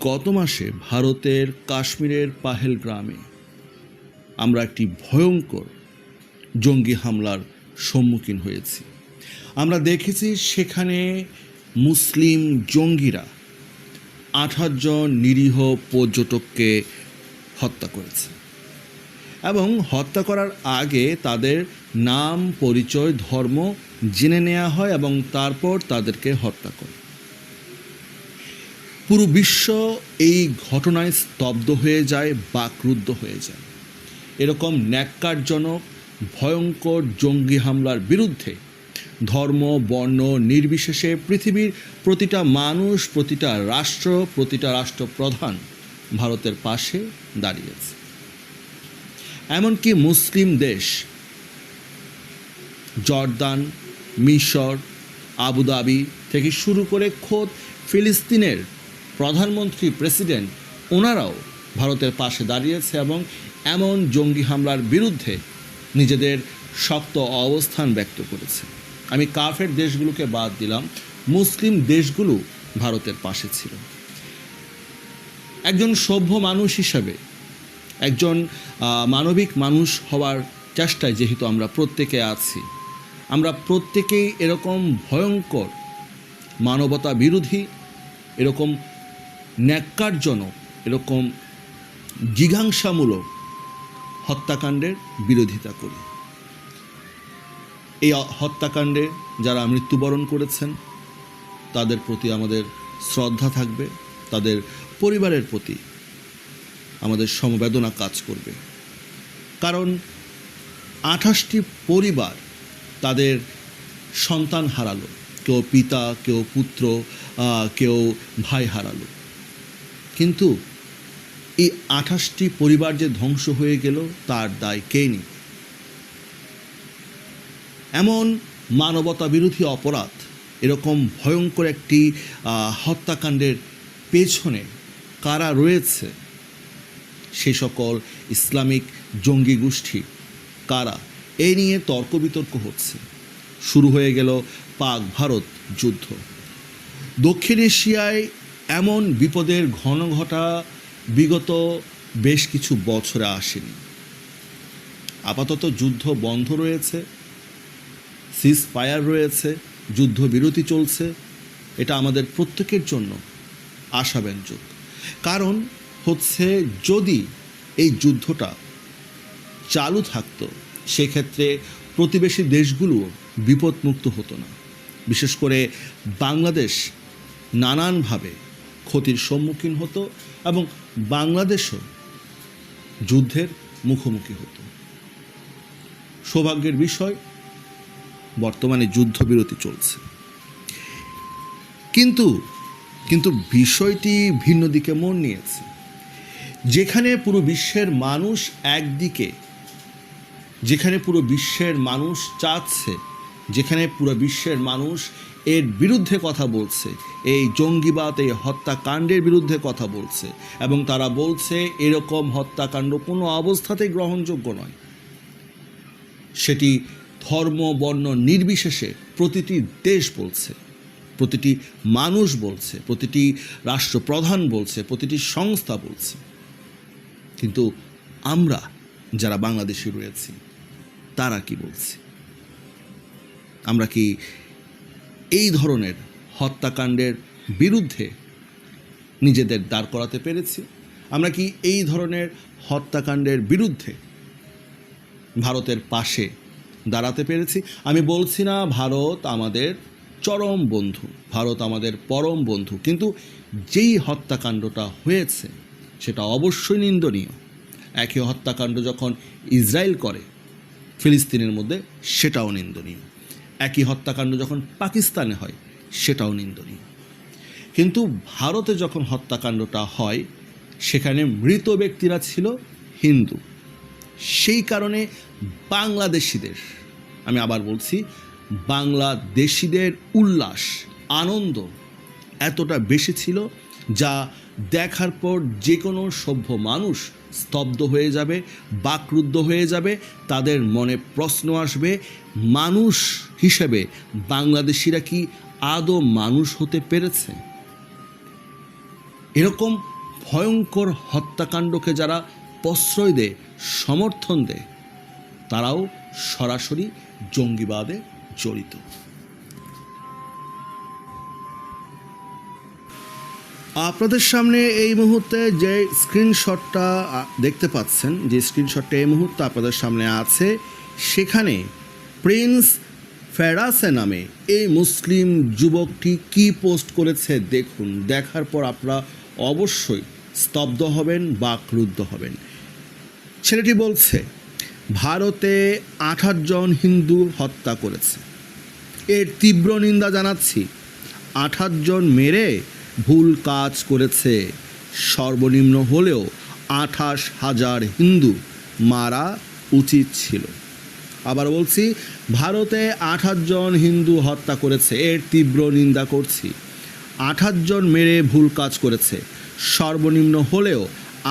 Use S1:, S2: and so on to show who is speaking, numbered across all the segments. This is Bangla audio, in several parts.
S1: গত মাসে ভারতের কাশ্মীরের পাহেল গ্রামে আমরা একটি ভয়ঙ্কর জঙ্গি হামলার সম্মুখীন হয়েছি। আমরা দেখেছি সেখানে মুসলিম জঙ্গিরা আঠাশ জন নিরীহ পর্যটককে হত্যা করেছে এবং হত্যা করার আগে তাদের নাম, পরিচয়, ধর্ম জেনে নেওয়া হয় এবং তারপর তাদেরকে হত্যা করে। পুরো বিশ্ব এই ঘটনায় স্তব্ধ হয়ে যায় বাকরুদ্ধ হয়ে যায়। এরকম ন্যাক্কারজনক, ভয়ঙ্কর জঙ্গি হামলার বিরুদ্ধে ধর্ম, বর্ণ নির্বিশেষে পৃথিবীর প্রতিটা মানুষ, প্রতিটা রাষ্ট্র, প্রতিটা রাষ্ট্রপ্রধান ভারতের পাশে দাঁড়িয়েছে। এমনকি মুসলিম দেশ, জর্দান, মিশর, আবুধাবি থেকে শুরু করে খোদ ফিলিস্তিনের প্রধানমন্ত্রী প্রেসিডেন্ট, ওনারাও ভারতের পাশে দাঁড়িয়েছে এবং এমন জঙ্গি হামলার বিরুদ্ধে নিজেদের শক্ত অবস্থান ব্যক্ত করেছে। আমি কাফের দেশগুলোকে বাদ দিলাম, মুসলিম দেশগুলো ভারতের পাশে ছিল। একজন সভ্য মানুষ হিসাবে, একজন মানবিক মানুষ হওয়ার চেষ্টায় যেহেতু আমরা প্রত্যেকে আছি, আমরা প্রত্যেকেই এরকম ভয়ঙ্কর মানবতা বিরোধী, এরকম ন্যাক্কারজনক, এরকম জিঘাংসামূলক হত্যাকাণ্ডের বিরোধিতা করি। এই হত্যাকাণ্ডে যারা মৃত্যুবরণ করেছেন, তাদের প্রতি আমাদের শ্রদ্ধা থাকবে, তাদের পরিবারের প্রতি আমাদের সমবেদনা কাজ করবে। কারণ আঠাশটি পরিবার তাদের সন্তান হারালো। কেউ পিতা, কেউ পুত্র কেউ ভাই হারালো। কিন্তু এই আঠাশটি পরিবার যে ধ্বংস হয়ে গেল, তার দায় কে নি এমন মানবতা বিরোধী অপরাধ, এরকম ভয়ঙ্কর একটি হত্যাকাণ্ডের পেছনে কারা রয়েছে? সে সকল ইসলামিক জঙ্গি গোষ্ঠী কারা? এই নিয়ে তর্ক বিতর্ক হচ্ছে। শুরু হয়ে গেল পাক ভারত যুদ্ধ। দক্ষিণ এশিয়ায় এমন বিপদের ঘন ঘটা বিগত বেশ কিছু বছরে আসেনি। আপাতত যুদ্ধ বন্ধ রয়েছে সিজ ফায়ার রয়েছে, যুদ্ধবিরতি চলছে, এটা আমাদের প্রত্যেকের জন্য আশাব্যঞ্জক। কারণ হচ্ছে যদি এই যুদ্ধটা চালু থাকতো, সেক্ষেত্রে প্রতিবেশী দেশগুলো বিপদমুক্ত হতো না। বিশেষ করে বাংলাদেশ নানানভাবে ক্ষতির সম্মুখীন হতো এবং বাংলাদেশও যুদ্ধের মুখোমুখি হতো। সৌভাগ্যের বিষয়, বর্তমানে যুদ্ধবিরতি চলছে। কিন্তু কিন্তু বিষয়টি ভিন্ন দিকে মন নিয়েছে। যেখানে পুরো বিশ্বের মানুষ একদিকে, যেখানে পুরো বিশ্বের মানুষ চাচ্ছে, যেখানে পুরো বিশ্বের মানুষ এর বিরুদ্ধে কথা বলছে। এই জঙ্গিবাদ, এই হত্যাকাণ্ডের বিরুদ্ধে কথা বলছে। এবং তারা বলছে, এরকম হত্যাকাণ্ড কোনো অবস্থাতেই গ্রহণযোগ্য নয়। সেটি ধর্ম, বর্ণ নির্বিশেষে প্রতিটি দেশ বলছে, প্রতিটি মানুষ বলছে, প্রতিটি রাষ্ট্রপ্রধান বলছে, প্রতিটি সংস্থা বলছে। কিন্তু আমরা যারা বাংলাদেশে রয়েছি, তারা কি বলছে? আমরা কি এই ধরনের হত্যাকাণ্ডের বিরুদ্ধে নিজেদের দাঁড় করাতে পেরেছি। আমরা কি এই ধরনের হত্যাকাণ্ডের বিরুদ্ধে ভারতের পাশে দাঁড়াতে পেরেছি? আমি বলছি না, ভারত আমাদের চরম বন্ধু, ভারত আমাদের পরম বন্ধু, কিন্তু যেই হত্যাকাণ্ডটা হয়েছে, সেটা অবশ্যই নিন্দনীয়। একই হত্যাকাণ্ড যখন ইসরায়েল করে, ফিলিস্তিনের মধ্যে, সেটাও নিন্দনীয়। একই হত্যাকাণ্ড যখন পাকিস্তানে হয়, সেটাও নিন্দনীয়। কিন্তু ভারতে যখন হত্যাকাণ্ডটা হয়, সেখানে মৃত ব্যক্তিরা ছিল হিন্দু। সেই কারণে বাংলাদেশিদের, আমি আবার বলছি, বাংলাদেশিদের উল্লাস, আনন্দ এতটা বেশি ছিল যা দেখার পর যে কোনো সভ্য মানুষ স্তব্ধ হয়ে যাবে, বাকরুদ্ধ হয়ে যাবে, তাদের মনে প্রশ্ন আসবে, মানুষ হিসেবে বাংলাদেশিরা কি আদৌ মানুষ হতে পেরেছে? এরকম ভয়ঙ্কর হত্যাকাণ্ডকে যারা প্রশ্রয় দেয়, সমর্থন দেয়, তারাও সরাসরি জঙ্গিবাদে জড়িত। আপনাদের সামনে এই মুহূর্তে যে স্ক্রিনশটটা দেখতে পাচ্ছেন, যে স্ক্রিনশটটা এই মুহূর্তে আপনাদের সামনে আছে, সেখানে প্রিন্স ফেরাসে নামে এই মুসলিম যুবকটি কি পোস্ট করেছে দেখুন। দেখার পর আপনারা অবশ্যই স্তব্ধ হবেন বা ক্রুদ্ধ হবেন। ছেলেটি বলছে, ভারতে আঠাশ জন হিন্দু হত্যা করেছে। এর তীব্র নিন্দা জানাচ্ছি। আঠাশ জন মেরে ভুল কাজ করেছে। সর্বনিম্ন হলেও আঠাশ হাজার হিন্দু মারা উচিত ছিল। আবার বলছি, ভারতে আঠাশ জন হিন্দু হত্যা করেছে, এর তীব্র নিন্দা করছি। আঠাশ জন মেরে ভুল কাজ করেছে, সর্বনিম্ন হলেও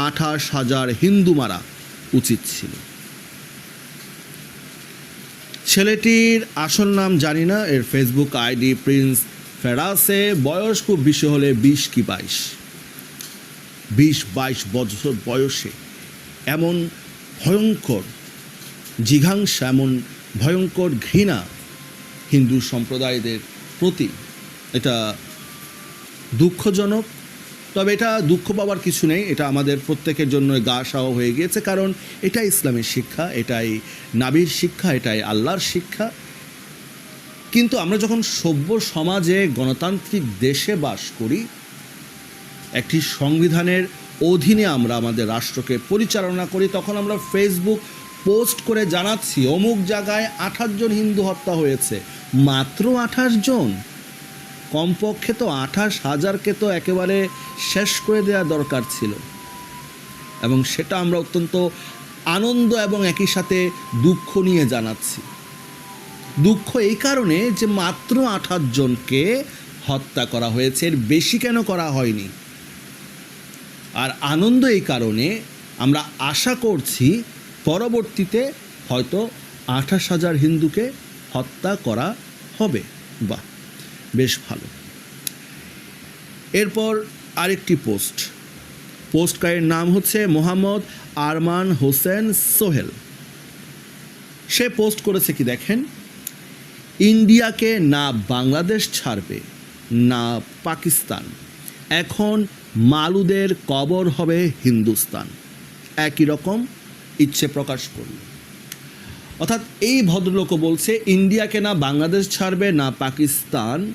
S1: আঠাশ হাজার হিন্দু মারা উচিত ছিল। ছেলেটির আসল নাম জানি না, এর ফেসবুক আইডি প্রিন্স ফেরাসে বয়স খুব বেশি হলে বিশ কি বাইশ? বিশ, বাইশ বছর বয়সে এমন ভয়ঙ্কর জিঘাংসা, এমন ভয়ঙ্কর ঘৃণা হিন্দু সম্প্রদায়দের প্রতি এটা দুঃখজনক। তবে এটা দুঃখ পাওয়ার কিছু নেই, এটা আমাদের প্রত্যেকের জন্য গা সাওয়া হয়ে গিয়েছে, কারণ এটাই ইসলামের শিক্ষা, এটাই নাবির শিক্ষা, এটাই আল্লাহর শিক্ষা। কিন্তু আমরা যখন সভ্য সমাজে গণতান্ত্রিক দেশে বাস করি, একটি সংবিধানের অধীনে আমরা আমাদের রাষ্ট্রকে পরিচালনা করি, তখন আমরা ফেসবুক পোস্ট করে জানাচ্ছি, অমুক জায়গায় আঠাশ জন হিন্দু হত্যা হয়েছে, মাত্র আঠাশ জন। কমপক্ষে তো আঠাশ হাজারকে তো একেবারে শেষ করে দেওয়া দরকার ছিল। এবং সেটা আমরা অত্যন্ত আনন্দ এবং একই সাথে দুঃখ নিয়ে জানাচ্ছি। দুঃখ এই কারণে যে মাত্র আঠাশ জনকে হত্যা করা হয়েছে, এর বেশি কেন করা হয়নি? আর আনন্দ এই কারণে আমরা আশা করছি পরবর্তীতে হয়তো আঠাশ হাজার হিন্দুকে হত্যা করা হবে। বাহ, বেশ ভালো। এরপর আরেকটি পোস্ট। পোস্টকারের নাম হচ্ছে মোহাম্মদ আরমান হোসেন সোহেল। সে পোস্ট করেছে কি দেখেন? ইন্ডিয়াকে না বাংলাদেশ ছাড়বে, না পাকিস্তান। এখন মালুদের কবর হবে হিন্দুস্তান। একই রকম ইচ্ছে প্রকাশ করল। অর্থাৎ এই ভদ্রলোকও বলছে, ইন্ডিয়াকে না বাংলাদেশ ছাড়বে, না পাকিস্তান।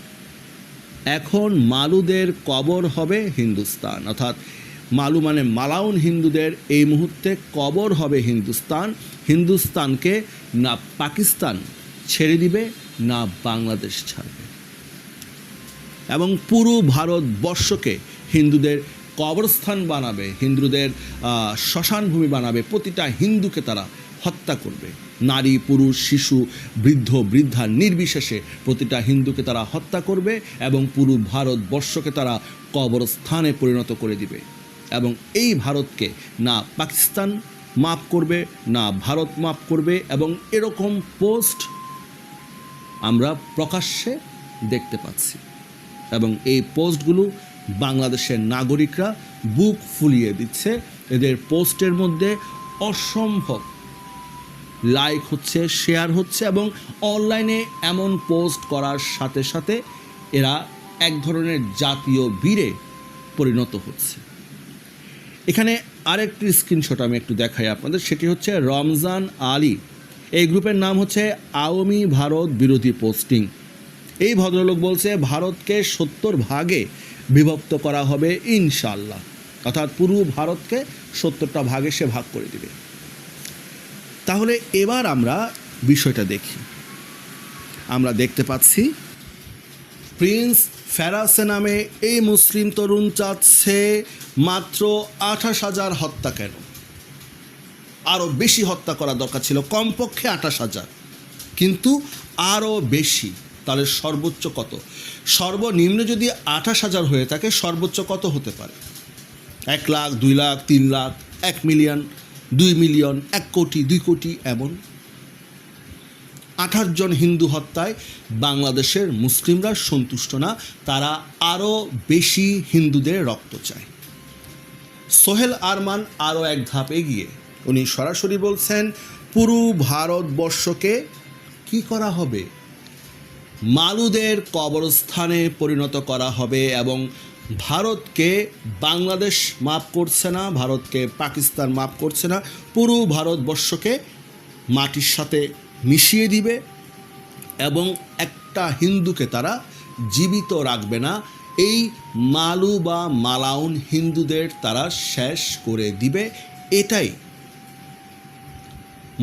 S1: এখন মালুদের কবর হবে হিন্দুস্তান। অর্থাৎ মালু মানে মালাউন হিন্দুদের এই মুহূর্তে কবর হবে হিন্দুস্তান। হিন্দুস্তানকে না পাকিস্তান ছেড়ে দিবে না বাংলাদেশ ছাড়বে। এবং পুরো ভারতবর্ষকে হিন্দুদের কবরস্থান বানাবে, হিন্দুদের শ্মশান ভূমি বানাবে, প্রতিটা হিন্দুকে তারা হত্যা করবে। নারী, পুরুষ, শিশু, বৃদ্ধ, বৃদ্ধা নির্বিশেষে প্রতিটা হিন্দুকে তারা হত্যা করবে এবং পুরো ভারতবর্ষকে তারা কবরস্থানে পরিণত করে দিবে। এবং এই ভারতকে না পাকিস্তান মাপ করবে, না ভারত মাপ করবে এবং এরকম পোস্ট আমরা প্রকাশ্যে দেখতে পাচ্ছি। এবং এই পোস্টগুলো বাংলাদেশের নাগরিকরা বুক ফুলিয়ে দিচ্ছে। এদের পোস্টের মধ্যে অসম্ভব লাইক হচ্ছে, শেয়ার হচ্ছে এবং অনলাইনে এমন পোস্ট করার সাথে সাথে এরা এক ধরনের জাতীয় বীরে পরিণত হচ্ছে। এখানে আরেকটি স্ক্রিনশট আমি একটু দেখাই আপনাদের। সেটি হচ্ছে রমজান আলী। এই গ্রুপের নাম হচ্ছে আওয়ামী ভারত বিরোধী পোস্টিং। এই ভদ্রলোক বলছে, ভারতকে সত্তর ভাগে বিভক্ত করা হবে ইনশাল্লাহ অর্থাৎ পুরো ভারতকে সত্তরটা ভাগে সে ভাগ করে দিবে। তাহলে এবার আমরা বিষয়টা দেখি। আমরা দেখতে পাচ্ছি, প্রিন্স ফেরাসে নামে এই মুসলিম তরুণ চাচ্ছে মাত্র আঠাশ হাজার হত্যা কেন? আরও বেশি হত্যা করা দরকার ছিল, কমপক্ষে আঠাশ হাজার। কিন্তু আরও বেশি, তাহলে সর্বোচ্চ কত? সর্বনিম্ন যদি আঠাশ হাজার হয়ে থাকে, সর্বোচ্চ কত হতে পারে? এক লাখ, দুই লাখ, তিন লাখ, এক মিলিয়ন, দুই মিলিয়ন, এক কোটি, দুই কোটি, এমন। আঠাশ জন হিন্দু হত্যায় বাংলাদেশের মুসলিমরা সন্তুষ্ট না, তারা আরও বেশি হিন্দুদের রক্ত চায়। সোহেল আরমান আরও এক ধাপ এগিয়ে। উনি সরাসরি বলছেন, পুরো ভারতবর্ষকে কি করা হবে? মালুদের কবরস্থানে পরিণত করা হবে এবং ভারতকে বাংলাদেশ মাপ করছে না, ভারতকে পাকিস্তান মাপ করছে না, পুরো ভারতবর্ষকে মাটির সাথে মিশিয়ে দিবে এবং একটা হিন্দুকে তারা জীবিত রাখবে না। এই মালু বা মালাউন হিন্দুদের তারা শেষ করে দিবে। এটাই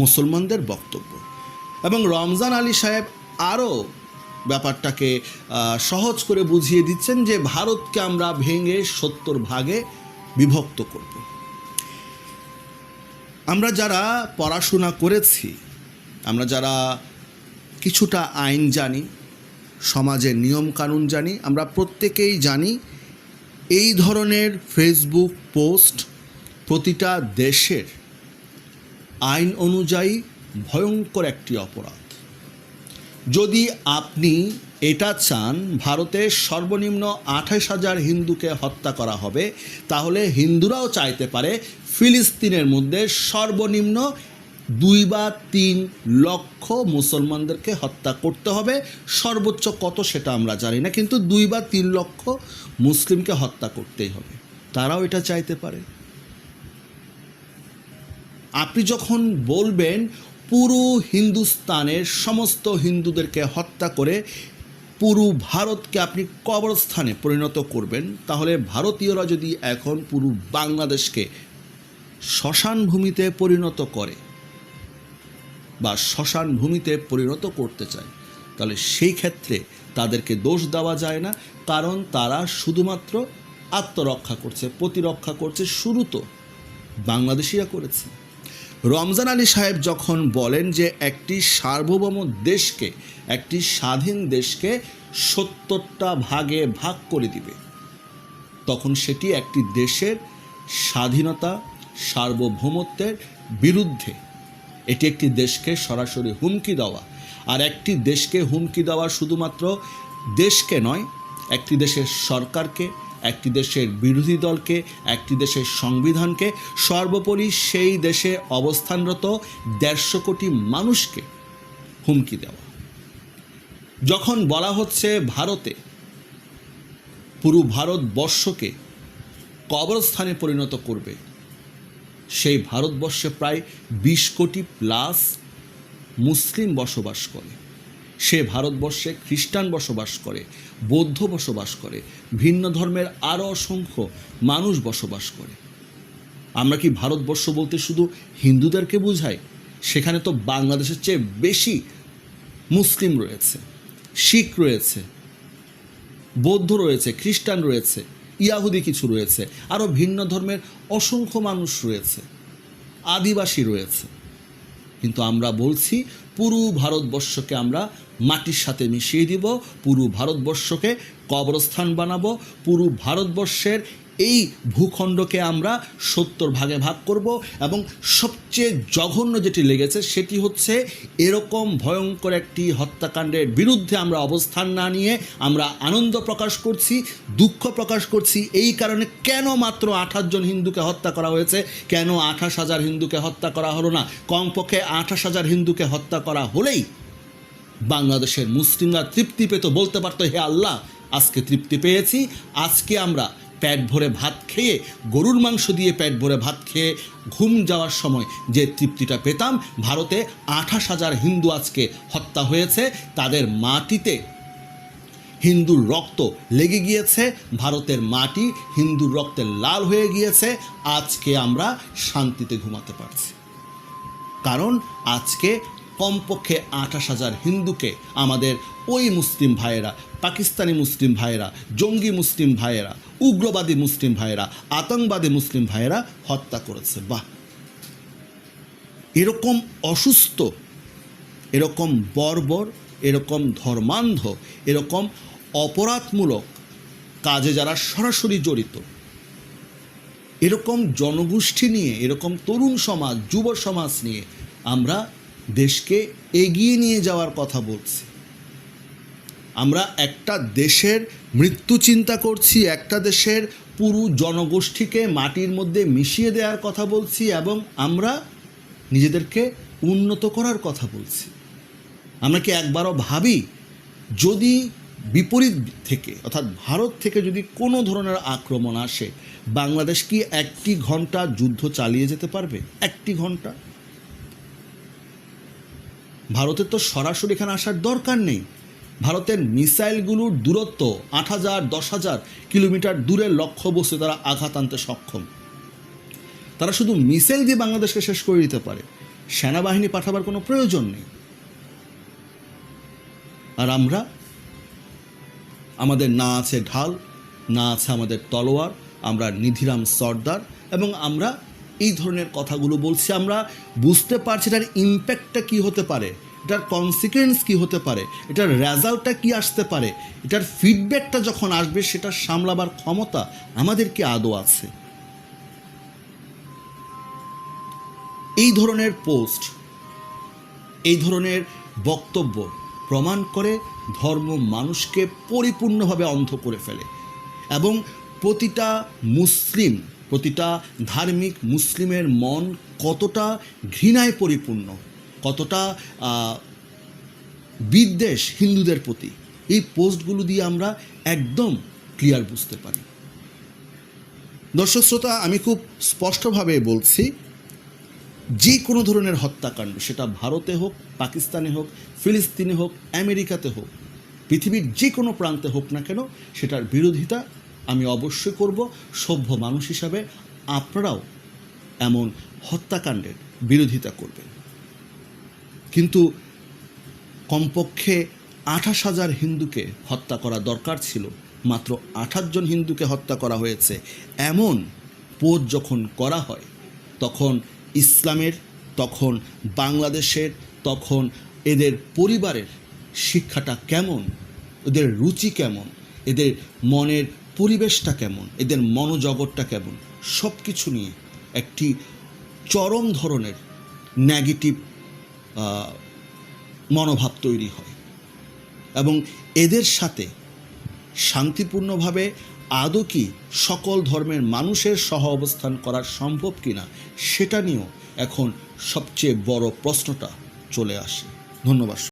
S1: মুসলমানদের বক্তব্য। এবং রমজান আলী সাহেব আরও ব্যাপারটাকে সহজ করে বুঝিয়ে দিচ্ছেন যে ভারতকে আমরা ভেঙে সত্তর ভাগে বিভক্ত করব। আমরা যারা পড়াশোনা করেছি, আমরা যারা কিছুটা আইন জানি, সমাজের নিয়ম কানুন জানি, আমরা প্রত্যেকেই জানি এই ধরনের ফেসবুক পোস্ট প্রতিটা দেশের আইন অনুযায়ী ভয়ঙ্কর একটি অপরাধ। যদি আপনি এটা চান, ভারতে সর্বনিম্ন আঠাশ হাজার হিন্দুকে হত্যা করা হবে, তাহলে হিন্দুরাও চাইতে পারে ফিলিস্তিনের মধ্যে সর্বনিম্ন দুই বা তিন লক্ষ মুসলমানদেরকে হত্যা করতে হবে। সর্বোচ্চ কত সেটা আমরা জানি না, কিন্তু দুই বা তিন লক্ষ মুসলিমকে হত্যা করতেই হবে। তারাও এটা চাইতে পারে। আপনি যখন বলবেন পুরো হিন্দুস্তানের সমস্ত হিন্দুদেরকে হত্যা করে পুরো ভারতকে আপনি কবরস্থানে পরিণত করবেন, তাহলে ভারতীয়রা যদি এখন পুরো বাংলাদেশকে শ্মশান ভূমিতে পরিণত করে বা শ্মশান ভূমিতে পরিণত করতে চায়, তাহলে সেই ক্ষেত্রে তাদেরকে দোষ দেওয়া যায় না, কারণ তারা শুধুমাত্র আত্মরক্ষা করছে, প্রতিরক্ষা করছে, শুরু তো বাংলাদেশিরা করেছে। রমজান আলী সাহেব যখন বলেন যে একটি সার্বভৌম দেশকে, একটি স্বাধীন দেশকে সত্তরটা ভাগে ভাগ করে দিবে, তখন সেটি একটি দেশের স্বাধীনতা, সার্বভৌমত্বের বিরুদ্ধে এটি একটি দেশকে সরাসরি হুমকি দেওয়া। আর একটি দেশকে হুমকি দেওয়া শুধুমাত্র দেশকে নয়, একটি দেশের সরকারকে একটি দেশের বিরোধী দলকে, একটি দেশের সংবিধানকে, সর্বোপরি সেই দেশে অবস্থানরত দেড়শো কোটি মানুষকে হুমকি দেওয়া। যখন বলা হচ্ছে ভারতে পুরো ভারতবর্ষকে কবরস্থানে পরিণত করবে, সেই ভারতবর্ষে প্রায় বিশ কোটি প্লাস মুসলিম বসবাস করে। সে ভারতবর্ষে খ্রিস্টান বসবাস করে, বৌদ্ধ বসবাস করে, ভিন্ন ধর্মের আরও অসংখ্য মানুষ বসবাস করে। আমরা কি ভারতবর্ষ বলতে শুধু হিন্দুদেরকে বোঝাই? সেখানে তো বাংলাদেশের চেয়ে বেশি মুসলিম রয়েছে, শিখ রয়েছে, বৌদ্ধ রয়েছে, খ্রিস্টান রয়েছে, ইয়াহুদি কিছু রয়েছে, আরও ভিন্ন ধর্মের অসংখ্য মানুষ রয়েছে, আদিবাসী রয়েছে। কিন্তু আমরা বলছি পুরো ভারতবর্ষকে আমরা মাটির সাথে মিশিয়ে দিব, পুরো ভারতবর্ষকে কবরস্থান বানাবো, পুরো ভারতবর্ষের এই ভূখণ্ডকে আমরা সত্তর ভাগে ভাগ করব এবং সবচেয়ে জঘন্য যেটি লেগেছে সেটি হচ্ছে এরকম ভয়ঙ্কর একটি হত্যাকাণ্ডের বিরুদ্ধে আমরা অবস্থান না নিয়ে আমরা আনন্দ প্রকাশ করছি, দুঃখ প্রকাশ করছি। এই কারণে কেন মাত্র আঠাশ জন হিন্দুকে হত্যা করা হয়েছে? কেন আঠাশ হাজার হিন্দুকে হত্যা করা হলো না? কমপক্ষে আঠাশ হাজার হিন্দুকে হত্যা করা হলেই বাংলাদেশের মুসলিমরা তৃপ্তি পেত বলতে পারতো, হে আল্লাহ, আজকে তৃপ্তি পেয়েছি। আজকে আমরা পেট ভরে ভাত খেয়ে, গরুর মাংস দিয়ে পেট ভরে ভাত খেয়ে ঘুম যাওয়ার সময় যে তৃপ্তিটা পেতাম, ভারতে আঠাশ হাজার হিন্দু আজকে হত্যা হয়েছে। তাদের মাটিতে হিন্দুর রক্ত লেগে গিয়েছে। ভারতের মাটি হিন্দুর রক্তে লাল হয়ে গিয়েছে। আজকে আমরা শান্তিতে ঘুমাতে পারছি। কারণ আজকে কমপক্ষে আঠাশ হাজার হিন্দুকে আমাদের ওই মুসলিম ভাইয়েরা, পাকিস্তানি মুসলিম ভাইয়েরা, জঙ্গি মুসলিম ভাইয়েরা, উগ্রবাদী মুসলিম ভাইয়েরা, আতঙ্কবাদী মুসলিম ভাইয়েরা হত্যা করেছে। বাহ! এরকম অসুস্থ, এরকম বর্বর, এরকম ধর্মান্ধ, এরকম অপরাধমূলক কাজে যারা সরাসরি জড়িত, এরকম জনগোষ্ঠী নিয়ে, এরকম তরুণ সমাজ, যুব সমাজ নিয়ে আমরা দেশকে এগিয়ে নিয়ে যাওয়ার কথা বলছি। আমরা একটা দেশের মৃত্যু চিন্তা করছি, একটা দেশের পুরো জনগোষ্ঠীকে মাটির মধ্যে মিশিয়ে দেওয়ার কথা বলছি এবং আমরা নিজেদেরকে উন্নত করার কথা বলছি। আমরা কি একবারও ভাবি, যদি বিপরীত থেকে, অর্থাৎ ভারত থেকে যদি কোনো ধরনের আক্রমণ আসে, বাংলাদেশ কি একটি ঘণ্টা যুদ্ধ চালিয়ে যেতে পারবে? একটি ঘণ্টা। ভারতের তো সরাসরি এখানে আসার দরকার নেই। ভারতের মিসাইলগুলোর দূরত্ব আট হাজার, দশ হাজার কিলোমিটার দূরের লক্ষ্যবস্তু তারা আঘাত আনতে সক্ষম। তারা শুধু মিসাইল দিয়ে বাংলাদেশকে শেষ করে দিতে পারে। সেনাবাহিনী পাঠাবার কোনো প্রয়োজন নেই। আর আমরা? আমাদের না আছে ঢাল, না আছে আমাদের তলোয়ার, আমরা নিধিরাম সর্দার এবং আমরা এই ধরনের কথাগুলো বলছি আমরা। বুঝতে পারছি এটার ইম্প্যাক্টটা কী হতে পারে, এটার কনসিকুয়েন্স কী হতে পারে, এটার রেজাল্টটা কী আসতে পারে, এটার ফিডব্যাকটা যখন আসবে, সেটা সামলাবার ক্ষমতা আমাদের কি আদৌ আছে? এই ধরনের পোস্ট এই ধরনের বক্তব্য প্রমাণ করে ধর্ম মানুষকে পরিপূর্ণভাবে অন্ধ করে ফেলে। এবং প্রতিটা মুসলিম প্রতিটা ধার্মিক মুসলিমের মন কতটা ঘৃণায় পরিপূর্ণ, কতটা বিদ্বেষ হিন্দুদের প্রতি, এই পোস্টগুলো দিয়ে আমরা একদম ক্লিয়ার বুঝতে পারি। দর্শক শ্রোতা, আমি খুব স্পষ্টভাবে বলছি, যে কোনো ধরনের হত্যাকাণ্ড, সেটা ভারতে হোক, পাকিস্তানে হোক, ফিলিস্তিনে হোক, আমেরিকাতে হোক, পৃথিবীর যে কোনো প্রান্তে হোক না কেন, সেটার বিরোধিতা আমি অবশ্যই করব। সভ্য মানুষ হিসাবে আপনারাও এমন হত্যাকাণ্ডের বিরোধিতা করবেন। কিন্তু কমপক্ষে আঠাশ হাজার হিন্দুকে হত্যা করা দরকার ছিল। মাত্র আঠাশ জন হিন্দুকে হত্যা করা হয়েছে। এমন পোজ যখন করা হয়, তখন ইসলামের, তখন বাংলাদেশের, তখন এদের পরিবারের শিক্ষাটা কেমন? এদের রুচি কেমন? এদের মনের পরিবেশটা কেমন? এদের মনোজগৎটা কেমন? সব কিছু নিয়ে একটি চরম ধরনের নেগেটিভ মনোভাব তৈরি হয়। এবং এদের সাথে শান্তিপূর্ণভাবে আদৌ কি সকল ধর্মের মানুষের সহ অবস্থান করা সম্ভব কিনা, সেটা নিয়েও এখন সবচেয়ে বড় প্রশ্নটা চলে আসে। ধন্যবাদ।